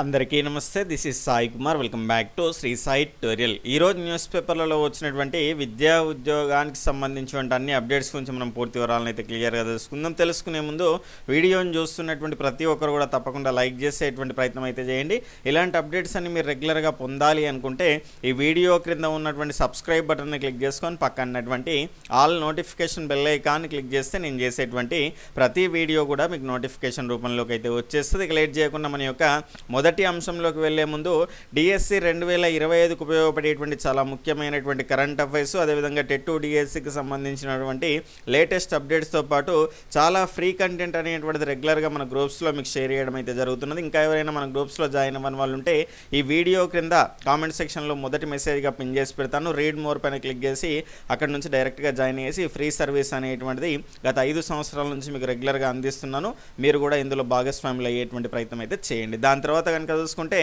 అందరికీ నమస్తే this is Sai Kumar. Welcome back to Shri Sai tutorial ఈరోజు news పేపర్లలో వచ్చినటువంటి విద్యా ఉద్యోగానికి సంబంధించినటువంటి అన్ని అప్డేట్స్ గురించి మనం పూర్తి వివరాలను అయితే క్లియర్గా తెలుసుకుందాం. తెలుసుకునే ముందు వీడియోని చూస్తున్నటువంటి ప్రతి ఒక్కరు కూడా తప్పకుండా లైక్ చేసేటువంటి ప్రయత్నం అయితే చేయండి. ఇలాంటి అప్డేట్స్ అన్ని మీరు రెగ్యులర్గా పొందాలి అనుకుంటే ఈ వీడియో క్రింద ఉన్నటువంటి సబ్స్క్రైబ్ బటన్ని క్లిక్ చేసుకొని పక్కనటువంటి ఆల్ నోటిఫికేషన్ బెల్ ఐకాన్ని క్లిక్ చేస్తే నేను చేసేటువంటి ప్రతి వీడియో కూడా మీకు నోటిఫికేషన్ రూపంలోకి అయితే వచ్చేస్తుంది. ఇక లేట్ చేయకుండా మన యొక్క మొదటి అంశంలోకి వెళ్ళే ముందు డిఎస్సి రెండు వేల ఇరవై ఐదుకు ఉపయోగపడేటువంటి చాలా ముఖ్యమైనటువంటి కరెంట్ అఫైర్స్ అదేవిధంగా టెట్టు డిఎస్సికి సంబంధించినటువంటి లేటెస్ట్ అప్డేట్స్తో పాటు చాలా ఫ్రీ కంటెంట్ అనేటువంటిది రెగ్యులర్గా మన గ్రూప్స్లో మీకు షేర్ చేయడం అయితే జరుగుతున్నది. ఇంకా ఎవరైనా మన గ్రూప్స్లో జాయిన్ అవ్వని వాళ్ళు ఉంటే ఈ వీడియో క్రింద కామెంట్ సెక్షన్లో మొదటి మెసేజ్గా పిన్ చేసి పెడతాను. రీడ్ మోర్ పైన క్లిక్ చేసి అక్కడ నుంచి డైరెక్ట్గా జాయిన్ చేసి ఫ్రీ సర్వీస్ అనేటువంటిది గత ఐదు సంవత్సరాల నుంచి మీకు రెగ్యులర్గా అందిస్తున్నాను. మీరు కూడా ఇందులో భాగస్వాములు అయ్యేటువంటి ప్రయత్నం అయితే చేయండి. దాని తర్వాత కనుక చూసుకుంటే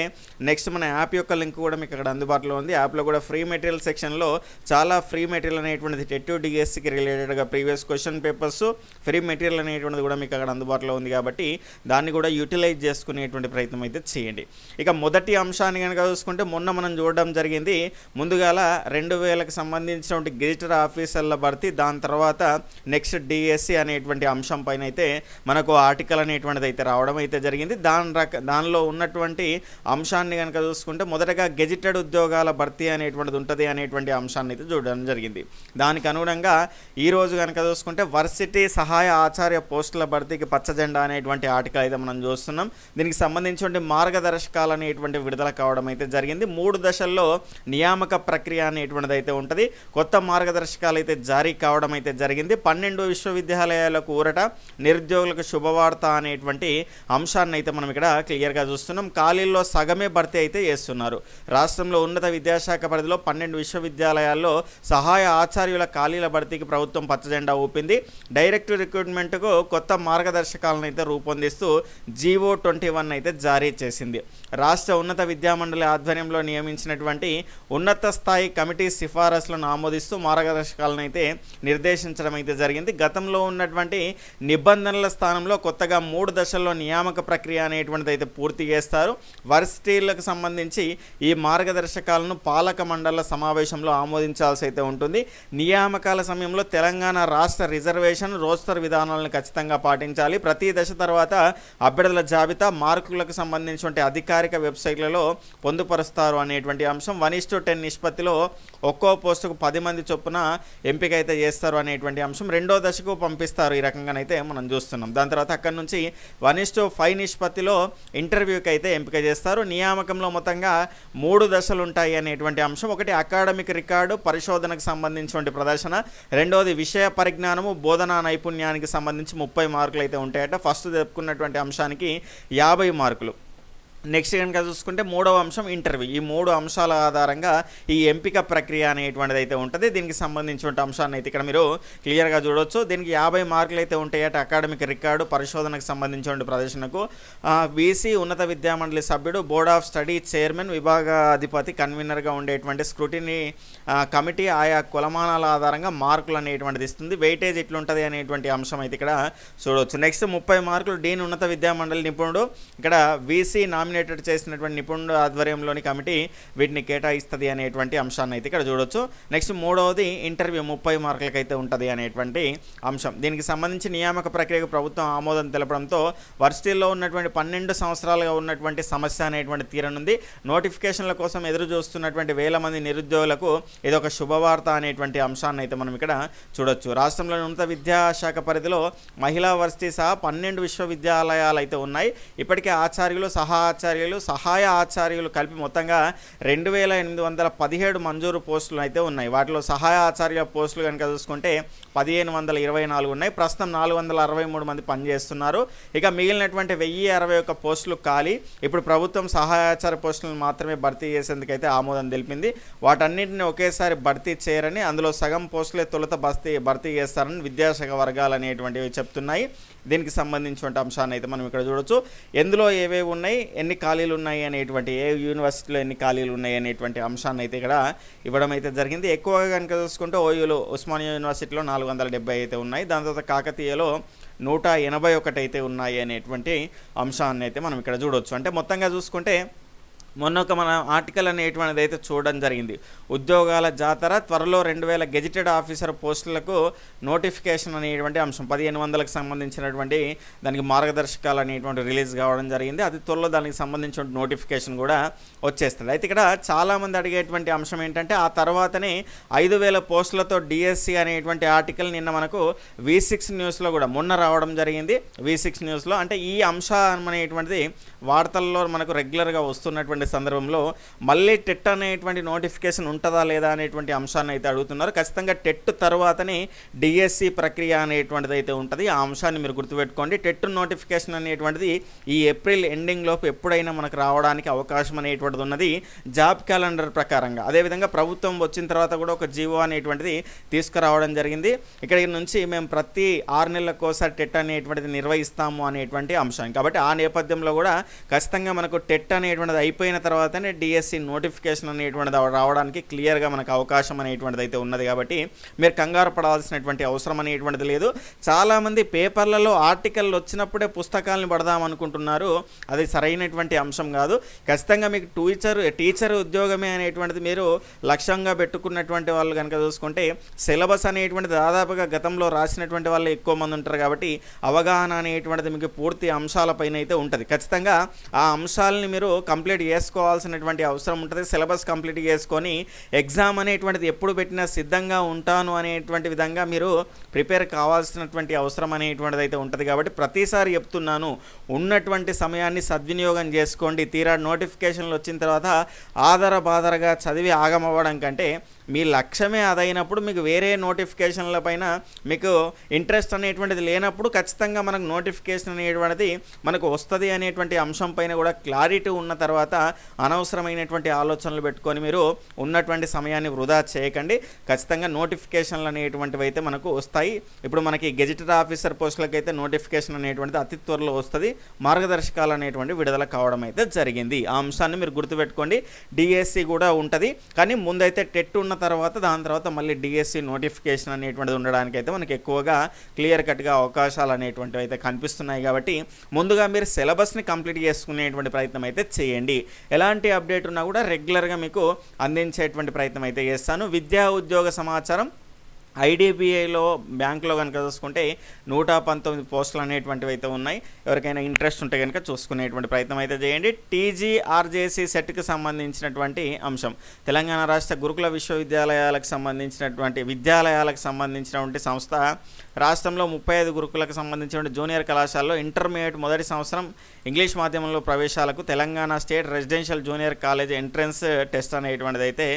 నెక్స్ట్ మన యాప్ యొక్క లింక్ కూడా మీకు అక్కడ అందుబాటులో ఉంది. యాప్లో కూడా ఫ్రీ మెటీరియల్ సెక్షన్లో చాలా ఫ్రీ మెటీరియల్ అనేటువంటిది టెట్ డిఎస్సికి రిలేటెడ్గా previous question papers free material అనేటువంటిది కూడా మీకు అక్కడ అందుబాటులో ఉంది కాబట్టి దాన్ని కూడా యూటిలైజ్ చేసుకునేటువంటి ప్రయత్నం అయితే చేయండి. ఇక మొదటి అంశాన్ని కనుక చూసుకుంటే మొన్న మనం చూడడం జరిగింది ముందుగాల రెండు వేలకు సంబంధించినటువంటి గెజిటర్ ఆఫీసర్ల భర్తీ దాని తర్వాత నెక్స్ట్ డిఎస్సి అనేటువంటి అంశం పైన అయితే మనకు ఆర్టికల్ అనేటువంటిది అయితే రావడం అయితే జరిగింది. దాని రక దానిలో ఉన్నటువంటి అంశాన్ని కనుక చూసుకుంటే మొదటగా గెజిటెడ్ ఉద్యోగాల భర్తీ అనేటువంటిది ఉంటుంది అనేటువంటి అంశాన్ని అయితే చూడడం జరిగింది. దానికి అనుగుణంగా ఈ రోజు కనుక చూసుకుంటే వర్సిటీ సహాయ ఆచార్య పోస్టుల భర్తీకి పచ్చజెండా అనేటువంటి ఆర్టికల్ అయితే మనం చూస్తున్నాం. దీనికి సంబంధించిన మార్గదర్శకాలు అనేటువంటి విడుదల కావడం అయితే జరిగింది. మూడు దశల్లో నియామక ప్రక్రియ అనేటువంటిది అయితే ఉంటుంది. కొత్త మార్గదర్శకాలు అయితే జారీ కావడం అయితే జరిగింది. పన్నెండు విశ్వవిద్యాలయాలకు ఊరట నిరుద్యోగులకు శుభవార్త అనేటువంటి అంశాన్ని అయితే మనం ఇక్కడ క్లియర్గా చూస్తున్నాం. ఖాళీల్లో సగమే భర్తీ అయితే చేస్తున్నారు. రాష్ట్రంలో ఉన్నత విద్యాశాఖ పరిధిలో పన్నెండు విశ్వవిద్యాలయాల్లో సహాయ ఆచార్యుల ఖాళీల భర్తీకి ప్రభుత్వం పచ్చజెండా ఊపింది. డైరెక్ట్ రిక్రూట్మెంట్కు కొత్త మార్గదర్శకాలను అయితే రూపొందిస్తూ జీవో ట్వంటీ వన్ అయితే జారీ చేసింది. రాష్ట్ర ఉన్నత విద్యామండలి ఆధ్వర్యంలో నియమించినటువంటి ఉన్నత స్థాయి కమిటీ సిఫారసులను ఆమోదిస్తూ మార్గదర్శకాలను అయితే నిర్దేశించడం అయితే జరిగింది. గతంలో ఉన్నటువంటి నిబంధనల స్థానంలో కొత్తగా మూడు దశల్లో నియామక ప్రక్రియ అనేటువంటిది అయితే పూర్తి చేస్తారు. వర్సిటీలకు సంబంధించి ఈ మార్గదర్శకాలను పాలక మండల సమావేశంలో ఆమోదించాల్సి అయితే ఉంటుంది. నియామకాల సమయంలో తెలంగాణ రాష్ట్ర రిజర్వేషన్ రోస్టర్ విధానాలను ఖచ్చితంగా పాటించాలి. ప్రతి దశ తర్వాత అభ్యర్థుల జాబితా మార్కులకు సంబంధించిన అధికారిక వెబ్సైట్లలో పొందుపరుస్తారు అనేటువంటి అంశం. వన్ ఇస్ టు టెన్ నిష్పత్తిలో ఒక్కో పోస్టుకు పది మంది చొప్పున ఎంపిక అయితే చేస్తారు అనేటువంటి అంశం. రెండో దశకు పంపిస్తారు. ఈ రకంగానైతే మనం చూస్తున్నాం. దాని తర్వాత అక్కడి నుంచి వన్ ఇస్ టు ఫైవ్ నిష్పత్తిలో ఇంటర్వ్యూకి అయితే ఎంపిక చేస్తారు నియామకంలో మొత్తంగా మూడు దశలు ఉంటాయి అనేటువంటి అంశం. ఒకటి అకాడమిక్ రికార్డు పరిశోధనకు సంబంధించినటువంటి ప్రదర్శన. రెండవది విషయ పరిజ్ఞానము బోధనా నైపుణ్యానికి సంబంధించి ముప్పై మార్కులు అయితే ఉంటాయట. ఫస్ట్ చెప్పుకున్నటువంటి అంశానికి యాభై మార్కులు. నెక్స్ట్ కనుక చూసుకుంటే మూడవ అంశం ఇంటర్వ్యూ ఈ మూడు అంశాల ఆధారంగా ఈ ఎంపిక ప్రక్రియ అనేటువంటిది అయితే ఉంటుంది. దీనికి సంబంధించిన అంశాన్ని అయితే ఇక్కడ మీరు క్లియర్గా చూడవచ్చు దీనికి యాభై మార్కులు అయితే ఉంటాయట అకాడమిక్ రికార్డు పరిశోధనకు సంబంధించిన ప్రదర్శనకు. బీసీ ఉన్నత విద్యామండలి సభ్యుడు బోర్డ్ ఆఫ్ స్టడీ చైర్మన్ విభాగాధిపతి కన్వీనర్గా ఉండేటువంటి స్క్రూటినీ కమిటీ ఆయా కులమానాల ఆధారంగా మార్కులు అనేటువంటిది ఇస్తుంది. వెయిటేజ్ ఎట్లుంటుంది అనేటువంటి అంశం అయితే ఇక్కడ చూడవచ్చు నెక్స్ట్ ముప్పై మార్కులు డీన్ ఉన్నత విద్యామండలి నిపుణుడు. ఇక్కడ వీసీ నామినేటెడ్ చేసినటువంటి నిపుణుడు ఆధ్వర్యంలోని కమిటీ వీటిని కేటాయిస్తుంది అనేటువంటి అంశాన్ని అయితే ఇక్కడ చూడొచ్చు. నెక్స్ట్ మూడవది ఇంటర్వ్యూ ముప్పై మార్కులకి అయితే ఉంటుంది అనేటువంటి అంశం. దీనికి సంబంధించి నియామక ప్రక్రియకు ప్రభుత్వం ఆమోదం తెలపడంతో వర్సిటీల్లో ఉన్నటువంటి పన్నెండు సంవత్సరాలుగా ఉన్నటువంటి సమస్య అనేటువంటి తీరనుంది. నోటిఫికేషన్ల కోసం ఎదురు చూస్తున్నటువంటి వేల మంది నిరుద్యోగులకు ఇది ఒక శుభవార్త అనేటువంటి అంశాన్ని అయితే మనం ఇక్కడ చూడొచ్చు. రాష్ట్రంలోని ఉన్నత విద్యాశాఖ పరిధిలో మహిళా వర్సిటీ సహా పన్నెండు విశ్వవిద్యాలయాలు అయితే ఉన్నాయి. ఇప్పటికే ఆచార్యులు సహా ఆచార్యులు సహాయ ఆచార్యులు కలిపి మొత్తంగా రెండు వేల ఎనిమిది వందల పదిహేడు మంజూరు పోస్టులు అయితే ఉన్నాయి. వాటిలో సహాయ ఆచార్య పోస్టులు కనుక చూసుకుంటే పదిహేను వందల ఇరవై నాలుగు ఉన్నాయి. ప్రస్తుతం నాలుగు వందల అరవై మూడు మంది పనిచేస్తున్నారు. ఇక మిగిలినటువంటి వెయ్యి అరవై ఒక్క పోస్టులు ఖాళీ. ఇప్పుడు ప్రభుత్వం సహాయాచార పోస్టులను మాత్రమే భర్తీ చేసేందుకైతే ఆమోదం తెలిపింది. వాటన్నింటిని ఒకేసారి భర్తీ చేయరని అందులో సగం పోస్టులే తొలుత భర్తీ భర్తీ చేస్తారని విద్యాశాఖ వర్గాలు అనేటువంటివి చెప్తున్నాయి. దీనికి సంబంధించిన అంశాన్ని అయితే మనం ఇక్కడ చూడొచ్చు. ఎందులో ఏవేవి ఉన్నాయి ఎన్ని ఖాళీలు ఉన్నాయి అనేటువంటి ఏ యూనివర్సిటీలో ఎన్ని ఖాళీలు ఉన్నాయి అనేటువంటి అంశాన్ని అయితే ఇక్కడ ఇవ్వడం అయితే జరిగింది. ఎక్కువగా కనుక చూసుకుంటే ఓయూలో ఉస్మానియా యూనివర్సిటీలో నాలుగు వందల డెబ్బై అయితే ఉన్నాయి. దాని తర్వాత కాకతీయలో నూట ఎనభై ఒకటి అయితే ఉన్నాయి అనేటువంటి అంశాన్ని అయితే మనం ఇక్కడ చూడొచ్చు. అంటే మొత్తంగా చూసుకుంటే మొన్న ఒక మన ఆర్టికల్ అనేటువంటిది అయితే చూడడం జరిగింది. ఉద్యోగాల జాతర త్వరలో రెండు వేల గెజిటెడ్ ఆఫీసర్ పోస్టులకు నోటిఫికేషన్ అనేటువంటి అంశం. పదిహేను వందలకు సంబంధించినటువంటి దానికి మార్గదర్శకాలు అనేటువంటి రిలీజ్ కావడం జరిగింది. అది త్వరలో దానికి సంబంధించిన నోటిఫికేషన్ కూడా వచ్చేస్తుంది. అయితే ఇక్కడ చాలామంది అడిగేటువంటి అంశం ఏంటంటే ఆ తర్వాతనే ఐదు వేల పోస్టులతో డిఎస్సి అనేటువంటి ఆర్టికల్ నిన్న మనకు వి సిక్స్ న్యూస్లో కూడా మొన్న రావడం జరిగింది. వి సిక్స్ న్యూస్లో అంటే ఈ అంశం అనేటువంటిది వార్తల్లో మనకు రెగ్యులర్గా వస్తున్నటువంటి సందర్భంలో మళ్ళీ టెట్ అనేటువంటి నోటిఫికేషన్ ఉంటుందా లేదా అనేటువంటి అంశాన్ని అయితే అడుగుతున్నారు. ఖచ్చితంగా టెట్ తర్వాతనే డిఎస్సి ప్రక్రియ అనేటువంటిది అయితే ఉంటుంది. ఆ అంశాన్ని మీరు గుర్తుపెట్టుకోండి. టెట్ నోటిఫికేషన్ అనేటువంటిది ఈ ఏప్రిల్ ఎండింగ్ లోపు ఎప్పుడైనా మనకు రావడానికి అవకాశం అనేటువంటిది ఉన్నది జాబ్ క్యాలెండర్ ప్రకారంగా. అదేవిధంగా ప్రభుత్వం వచ్చిన తర్వాత కూడా ఒక జీవో అనేటువంటిది తీసుకురావడం జరిగింది. ఇక్కడ నుంచి మేము ప్రతి ఆరు నెలలకు ఒకసారి టెట్ అనేటువంటిది నిర్వహిస్తాము అనేటువంటి అంశం. కాబట్టి ఆ నేపథ్యంలో కూడా ఖచ్చితంగా మనకు టెట్ అనేటువంటిది అయిపోయిన తర్వాతనే డిఎస్సి నోటిఫికేషన్ అనేటువంటిది రావడానికి క్లియర్గా మనకు అవకాశం అనేటువంటిది అయితే ఉన్నది కాబట్టి మీరు కంగారు పడాల్సినటువంటి అవసరం అనేటువంటిది లేదు. చాలామంది పేపర్లలో ఆర్టికల్ వచ్చినప్పుడే పుస్తకాలను పడదాం అనుకుంటున్నారు. అది సరైనటువంటి అంశం కాదు. ఖచ్చితంగా మీకు టీచర్ టీచర్ ఉద్యోగమే అనేటువంటిది మీరు లక్ష్యంగా పెట్టుకున్నటువంటి వాళ్ళు కనుక చూసుకుంటే సిలబస్ అనేటువంటిది దాదాపుగా గతంలో రాసినటువంటి వాళ్ళు ఎక్కువ మంది ఉంటారు కాబట్టి అవగాహన అనేటువంటిది మీకు పూర్తి అంశాలపైన అయితే ఉంటుంది. ఖచ్చితంగా ఆ అంశాలని మీరు కంప్లీట్ చేసుకోవాల్సినటువంటి అవసరం ఉంటుంది. సిలబస్ కంప్లీట్ చేసుకొని ఎగ్జామ్ అనేటువంటిది ఎప్పుడు పెట్టినా సిద్ధంగా ఉంటాను అనేటువంటి విధంగా మీరు ప్రిపేర్ కావాల్సినటువంటి అవసరం అనేటువంటిది అయితే ఉంటుంది. కాబట్టి ప్రతిసారి చెప్తున్నాను ఉన్నటువంటి సమయాన్ని సద్వినియోగం చేసుకోండి. తీరా నోటిఫికేషన్లు వచ్చిన తర్వాత ఆధార బాధరగా చదివి ఆగమవ్వడం కంటే మీ లక్ష్యమే అదైనప్పుడు మీకు వేరే నోటిఫికేషన్ల పైన మీకు ఇంట్రెస్ట్ అనేటువంటిది లేనప్పుడు ఖచ్చితంగా మనకు నోటిఫికేషన్ అనేటువంటిది మనకు వస్తుంది అనేటువంటి అంశం పైన కూడా క్లారిటీ ఉన్న తర్వాత అనవసరమైనటువంటి ఆలోచనలు పెట్టుకొని మీరు ఉన్నటువంటి సమయాన్ని వృధా చేయకండి. ఖచ్చితంగా నోటిఫికేషన్లు అనేటువంటివి అయితే మనకు వస్తాయి. ఇప్పుడు మనకి గెజిటెడ్ ఆఫీసర్ పోస్టులకు అయితే నోటిఫికేషన్ అనేటువంటిది అతి త్వరలో వస్తుంది. మార్గదర్శకాలు అనేటువంటి విడుదల కావడం అయితే జరిగింది. ఆ అంశాన్ని మీరు గుర్తుపెట్టుకోండి. డిఎస్సి కూడా ఉంటుంది. కానీ ముందైతే టెట్ ఉన్న తర్వాత దాని తర్వాత మళ్ళీ డిఎస్సి నోటిఫికేషన్ అనేటువంటిది ఉండడానికి అయితే మనకి ఎక్కువగా క్లియర్ కట్గా అవకాశాలు అనేటువంటివి అయితే కనిపిస్తున్నాయి కాబట్టి ముందుగా మీరు సిలబస్ని కంప్లీట్ చేసుకునేటువంటి ప్రయత్నం అయితే చేయండి. ఎలాంటి అప్డేట్ ఉన్నా కూడా రెగ్యులర్గా మీకు అందించేటువంటి ప్రయత్నం అయితే చేస్తాను. విద్యా ఉద్యోగ సమాచారం ఐడిబిఐలో బ్యాంకులో కనుక చూసుకుంటే నూట పంతొమ్మిది పోస్టులు అనేటువంటివి అయితే ఉన్నాయి. ఎవరికైనా ఇంట్రెస్ట్ ఉంటే కనుక చూసుకునేటువంటి ప్రయత్నం అయితే చేయండి. టీజీఆర్జేసీ సెట్కి సంబంధించినటువంటి అంశం. తెలంగాణ రాష్ట్ర గురుకుల విశ్వవిద్యాలయాలకు సంబంధించినటువంటి విద్యాలయాలకు సంబంధించినటువంటి సంస్థ రాష్ట్రంలో ముప్పై ఐదు గురుకులకు సంబంధించిన జూనియర్ కళాశాలలో ఇంటర్మీడియట్ మొదటి సంవత్సరం ఇంగ్లీష్ మాధ్యమంలో ప్రవేశాలకు Telangana state residential junior college entrance test అనేటువంటిది అయితే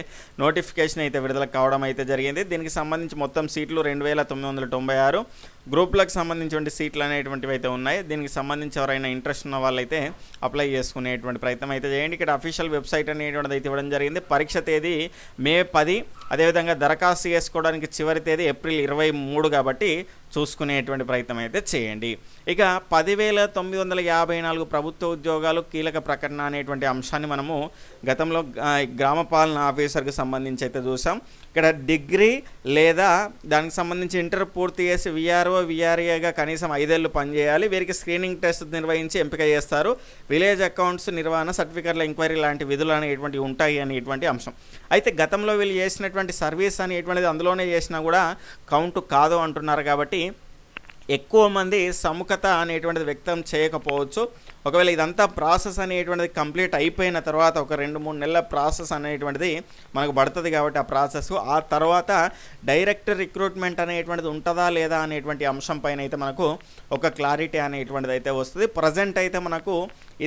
నోటిఫికేషన్ అయితే విడుదల కావడం అయితే జరిగింది. దీనికి సంబంధించి మొత్తం సీట్లు రెండు వేల తొమ్మిది వందల తొంభై ఆరు గ్రూప్లకు సంబంధించిన సీట్లు అనేటువంటివి అయితే ఉన్నాయి. దీనికి సంబంధించి ఎవరైనా ఇంట్రెస్ట్ ఉన్న వాళ్ళైతే అప్లై చేసుకునేటువంటి ప్రయత్నం అయితే చేయండి. ఇక్కడ అఫీషియల్ వెబ్సైట్ అనేటువంటిది అయితే ఇవ్వడం జరిగింది. పరీక్ష తేదీ మే పది. అదేవిధంగా దరఖాస్తు చేసుకోవడానికి చివరి తేదీ ఏప్రిల్ ఇరవై మూడు కాబట్టి చూసుకునేటువంటి ప్రయత్నం అయితే చేయండి. ఇక పదివేల తొమ్మిది వందల యాభై నాలుగు ప్రభుత్వ ఉద్యోగాలు కీలక ప్రకటన అనేటువంటి అంశాన్ని మనము గతంలో గ్రామ పాలన ఆఫీసర్కి సంబంధించి అయితే చూసాం. ఇక్కడ డిగ్రీ లేదా దానికి సంబంధించి ఇంటర్ పూర్తి చేసి విఆర్ఓ విఆర్ఏగా కనీసం ఐదేళ్ళు పనిచేయాలి. వీరికి స్క్రీనింగ్ టెస్ట్ నిర్వహించి ఎంపిక చేస్తారు. విలేజ్ అకౌంట్స్ నిర్వహణ సర్టిఫికెట్ల ఎంక్వైరీ లాంటి విధులు అనేటువంటివి ఉంటాయి అనేటువంటి అంశం. అయితే గతంలో వీళ్ళు చేసినటువంటి సర్వీస్ అనేటువంటిది అందులోనే చేసినా కూడా కౌంట్ కాదు అంటున్నారు కాబట్టి ఎక్కువ మంది సముఖత అనేటువంటిది వ్యక్తం చేయకపోవచ్చు. ఒకవేళ ఇదంతా ప్రాసెస్ అనేటువంటిది కంప్లీట్ అయిపోయిన తర్వాత ఒక రెండు మూడు నెలల ప్రాసెస్ అనేటువంటిది మనకు పడుతుంది కాబట్టి ఆ ప్రాసెస్. ఆ తర్వాత డైరెక్ట్ రిక్రూట్మెంట్ అనేటువంటిది ఉంటుందా లేదా అనేటువంటి అంశం పైన అయితే మనకు ఒక క్లారిటీ అనేటువంటిది అయితే వస్తుంది. ప్రజెంట్ అయితే మనకు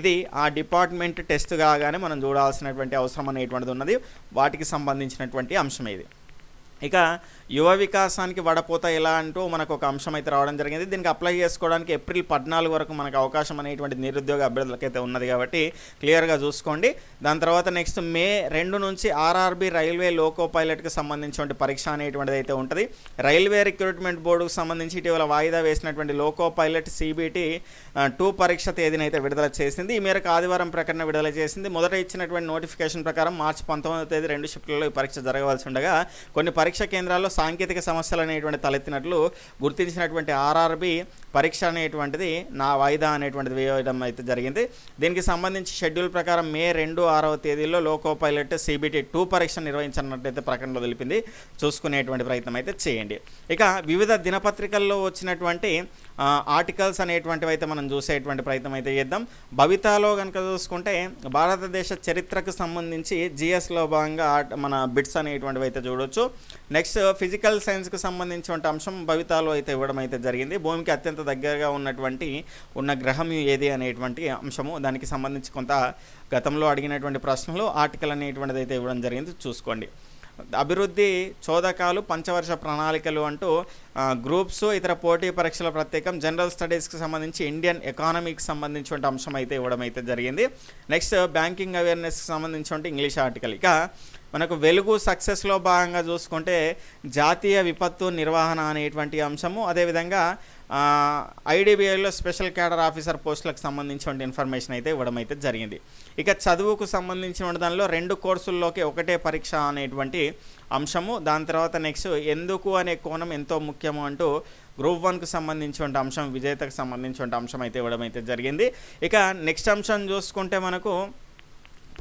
ఇది ఆ డిపార్ట్మెంట్ టెస్ట్ కాగానే మనం చూడాల్సినటువంటి అవసరం అనేటువంటిది ఉన్నది. వాటికి సంబంధించినటువంటి అంశం ఇది. ఇక యువ వికాసానికి వడపోత ఎలా అంటూ మనకు ఒక అంశం అయితే రావడం జరిగింది. దీనికి అప్లై చేసుకోవడానికి ఏప్రిల్ పద్నాలుగు వరకు మనకు అవకాశం అనేటువంటి నిరుద్యోగ అభ్యర్థులకైతే ఉన్నది కాబట్టి క్లియర్గా చూసుకోండి. దాని తర్వాత నెక్స్ట్ మే రెండు నుంచి ఆర్ఆర్బి రైల్వే లోకో పైలట్కి సంబంధించినటువంటి పరీక్ష అనేటువంటిది అయితే ఉంటుంది. రైల్వే రిక్రూట్మెంట్ బోర్డుకు సంబంధించి ఇటీవల వాయిదా వేసినటువంటి లోకో పైలట్ సిబిటి టూ పరీక్ష తేదీనైతే విడుదల చేసింది. ఈ మేరకు ఆదివారం ప్రకటన విడుదల చేసింది. మొదట ఇచ్చినటువంటి నోటిఫికేషన్ ప్రకారం మార్చి పంతొమ్మిదవ తేదీ రెండు షిఫ్ట్లలో ఈ పరీక్ష జరగవలసి ఉండగా కొన్ని పరీక్ష పరీక్ష కేంద్రాల్లో సాంకేతిక సమస్యలు అనేటువంటి తలెత్తినట్లు గుర్తించినటువంటి ఆర్ఆర్బి పరీక్ష అనేటువంటిది నా వాయిదా అనేటువంటిది వేయడం అయితే జరిగింది. దీనికి సంబంధించి షెడ్యూల్ ప్రకారం మే రెండు ఆరవ తేదీలో లోకో పైలట్ సిబిటి టూ పరీక్ష నిర్వహించనున్నట్టయితే ప్రకటనలో తెలిపింది. చూసుకునేటువంటి ప్రయత్నం అయితే చేయండి. ఇక వివిధ దినపత్రికల్లో వచ్చినటువంటి ఆర్టికల్స్ అనేటువంటివి అయితే మనం చూసేటువంటి ప్రయత్నం అయితే చేద్దాం. భవితాలో కనుక చూసుకుంటే భారతదేశ చరిత్రకు సంబంధించి జిఎస్లో భాగంగా ఆర్ట్- మన బిట్స్ అనేటువంటివి అయితే చూడొచ్చు. నెక్స్ట్ ఫిజికల్ సైన్స్కి సంబంధించిన అంశం భవితాలో అయితే ఇవ్వడం అయితే జరిగింది. భూమికి అత్యంత దగ్గరగా ఉన్నటువంటి ఉన్న గ్రహం ఏది అనేటువంటి అంశము దానికి సంబంధించి కొంత గతంలో అడిగినటువంటి ప్రశ్నలు ఆర్టికల్ అనేటువంటిది అయితే ఇవ్వడం జరిగింది. చూసుకోండి. అభివృద్ధి చోదకాలు పంచవర్ష ప్రణాళికలు అంటూ గ్రూప్స్ ఇతర పోటీ పరీక్షల ప్రత్యేకం జనరల్ స్టడీస్కి సంబంధించి ఇండియన్ ఎకానమీకి సంబంధించిన అంశం అయితే ఇవ్వడం అయితే జరిగింది. నెక్స్ట్ బ్యాంకింగ్ అవేర్నెస్కి సంబంధించిన ఇంగ్లీష్ ఆర్టికల్. ఇక మనకు వెలుగు సక్సెస్లో భాగంగా చూసుకుంటే జాతీయ విపత్తు నిర్వహణ అనేటువంటి అంశము అదేవిధంగా ఐడిబిఐలో స్పెషల్ క్యాడర్ ఆఫీసర్ పోస్టులకు సంబంధించిన ఇన్ఫర్మేషన్ అయితే ఇవ్వడం అయితే జరిగింది. ఇక చదువుకు సంబంధించిన దానిలో రెండు కోర్సుల్లోకి ఒకటే పరీక్ష అనేటువంటి అంశము. దాని తర్వాత నెక్స్ట్ ఎందుకు అనే కోణం ఎంతో ముఖ్యము అంటూ గ్రూప్ వన్కు సంబంధించిన అంశం విజేతకు సంబంధించిన అంశం అయితే ఇవ్వడం అయితే జరిగింది. ఇక నెక్స్ట్ అంశం చూసుకుంటే మనకు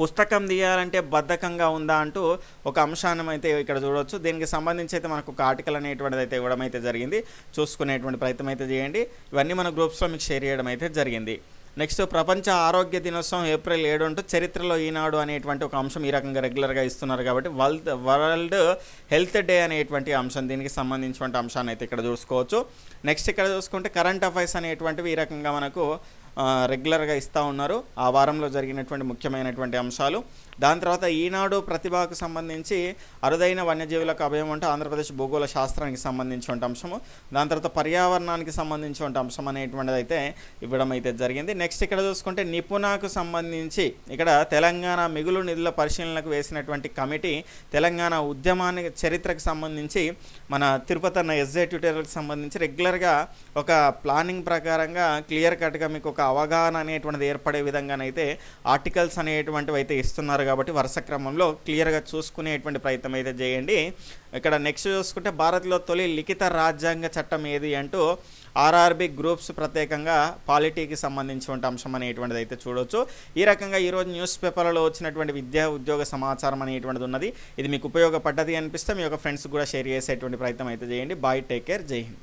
పుస్తకం తీయాలంటే బద్ధకంగా ఉందా అంటూ ఒక అంశాన్ని అయితే ఇక్కడ చూడవచ్చు దీనికి సంబంధించి అయితే మనకు ఒక ఆర్టికల్ అనేటువంటిది అయితే ఇవ్వడం అయితే జరిగింది. చూసుకునేటువంటి ప్రయత్నం అయితే చేయండి. ఇవన్నీ మన గ్రూప్స్లో మీకు షేర్ చేయడం అయితే జరిగింది. నెక్స్ట్ ప్రపంచ ఆరోగ్య దినోత్సవం ఏప్రిల్ ఏడు అంటూ చరిత్రలో ఈనాడు అనేటువంటి ఒక అంశం ఈ రకంగా రెగ్యులర్గా ఇస్తున్నారు కాబట్టి వరల్డ్ వరల్డ్ హెల్త్ డే అనేటువంటి అంశం దీనికి సంబంధించినటువంటి అంశాన్ని అయితే ఇక్కడ చూసుకోవచ్చు. నెక్స్ట్ ఇక్కడ చూసుకుంటే కరెంట్ అఫైర్స్ అనేటువంటివి ఈ రకంగా మనకు రెగ్యులర్గా ఇస్తూ ఉన్నారు. ఆ వారంలో జరిగినటువంటి ముఖ్యమైనటువంటి అంశాలు. దాని తర్వాత ఈనాడు ప్రతిభకు సంబంధించి అరుదైన వన్యజీవులకు అభయం అంటే ఆంధ్రప్రదేశ్ భూగోళ శాస్త్రానికి సంబంధించిన అంశము. దాని తర్వాత పర్యావరణానికి సంబంధించిన అంశం అనేటువంటిది అయితే ఇవ్వడం అయితే జరిగింది. నెక్స్ట్ ఇక్కడ చూసుకుంటే నిపుణకు సంబంధించి ఇక్కడ తెలంగాణ మిగులు నిధుల పరిశీలనకు వేసినటువంటి కమిటీ తెలంగాణ ఉద్యమానికి చరిత్రకు సంబంధించి మన తిరుపతి అన్న ఎస్జే ట్యూటోరియల్కి సంబంధించి రెగ్యులర్గా ఒక ప్లానింగ్ ప్రకారంగా క్లియర్ కట్గా మీకు ఒక అవగాహన అనేటువంటిది ఏర్పడే విధంగానైతే ఆర్టికల్స్ అనేటువంటివి అయితే ఇస్తున్నారు కాబట్టి వరుస క్రమంలో క్లియర్గా చూసుకునేటువంటి ప్రయత్నం అయితే చేయండి. ఇక్కడ నెక్స్ట్ చూసుకుంటే భారత్లో తొలి లిఖిత రాజ్యాంగ చట్టం ఏది అంటూ ఆర్ఆర్బి గ్రూప్స్ ప్రత్యేకంగా పాలిటీకి సంబంధించిన అంశం అనేటువంటిది అయితే చూడొచ్చు. ఈ రకంగా ఈరోజు న్యూస్ పేపర్లలో వచ్చినటువంటి విద్యా ఉద్యోగ సమాచారం అనేటువంటిది ఉన్నది. ఇది మీకు ఉపయోగపడ్డది అనిపిస్తే మీ యొక్క ఫ్రెండ్స్ కూడా షేర్ చేసేటువంటి ప్రయత్నం అయితే చేయండి. బాయ్ టేక్ కేర్ జై హింద్.